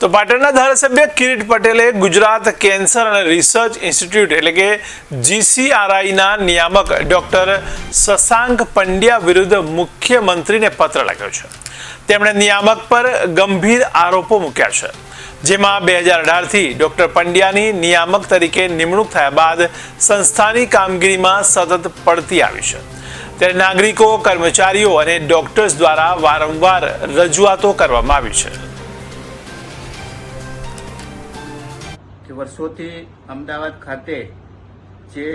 તો પાટણના ધારાસભ્ય કિરીટ પટેલે ગુજરાત કેન્સર અને રિસર્ચ ઇન્સ્ટિટ્યૂટ એટલે કે જીસીઆરઆઈના નિયામક ડોક્ટર શશાંક પંડ્યા વિરુદ્ધ મુખ્યમંત્રીને પત્ર લખ્યો છે. તેમણે નિયામક પર ગંભીર આરોપો મૂક્યા છે. જેમાં બે હજાર અઢારથી ડોક્ટર પંડ્યાની નિયામક તરીકે નિમણૂક થયા બાદ સંસ્થાની કામગીરીમાં સતત પડતી આવી છે. ત્યારે નાગરિકો, કર્મચારીઓ અને ડોક્ટર્સ દ્વારા વારંવાર રજૂઆતો કરવામાં આવી છે. કે વર્ષોથી અમદાવાદ ખાતે જે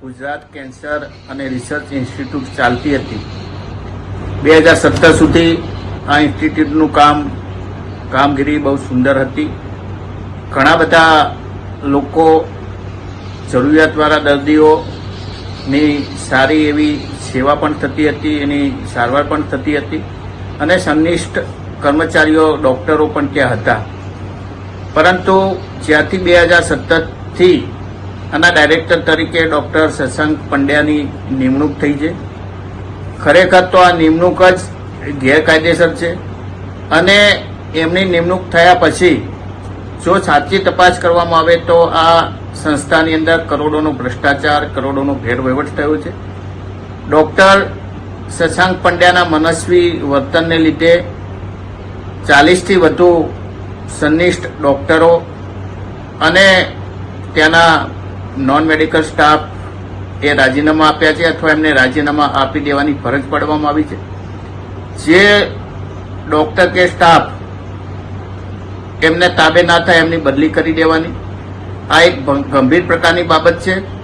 ગુજરાત કેન્સર અને રિસર્ચ ઇન્સ્ટિટ્યૂટ ચાલતી હતી, બે હજાર સત્તર સુધી આ ઇન્સ્ટિટ્યૂટનું કામ, કામગીરી બહુ સુંદર હતી. ઘણા બધા લોકો જરૂરિયાતવાળા દર્દીઓની સારી એવી સેવા પણ થતી હતી, એની સારવાર પણ થતી હતી. અને સંનિષ્ઠ કર્મચારીઓ, ડૉક્ટરો પણ ત્યાં હતા. પરંતુ જ્યારથી બે હજાર સત્તરથી આના ડાયરેક્ટર તરીકે ડૉક્ટર શશાંક પંડ્યાની નિમણૂક થઈ છે. ખરેખર તો આ નિમણૂક જ ગેરકાયદેસર છે અને એમની નિમણૂક થયા પછી જો સાચી તપાસ કરવામાં આવે તો આ સંસ્થાની અંદર કરોડોનો ભ્રષ્ટાચાર, કરોડોનો ગેરવહીવટ થયો છે. ડૉક્ટર શશાંક પંડ્યાના મનસ્વી વર્તનને લીધે ચાલીસથી વધુ સંનિષ્ઠ ડોક્ટરો અને ત્યાંના નોન મેડિકલ સ્ટાફ એ રાજીનામા આપ્યા છે અથવા એમને રાજીનામા આપી દેવાની ફરજ પાડવામાં આવી છે. જે ડોક્ટર કે સ્ટાફ એમને તાબે ના થાય એમની બદલી કરી દેવાની. આ એક ગંભીર પ્રકારની બાબત છે.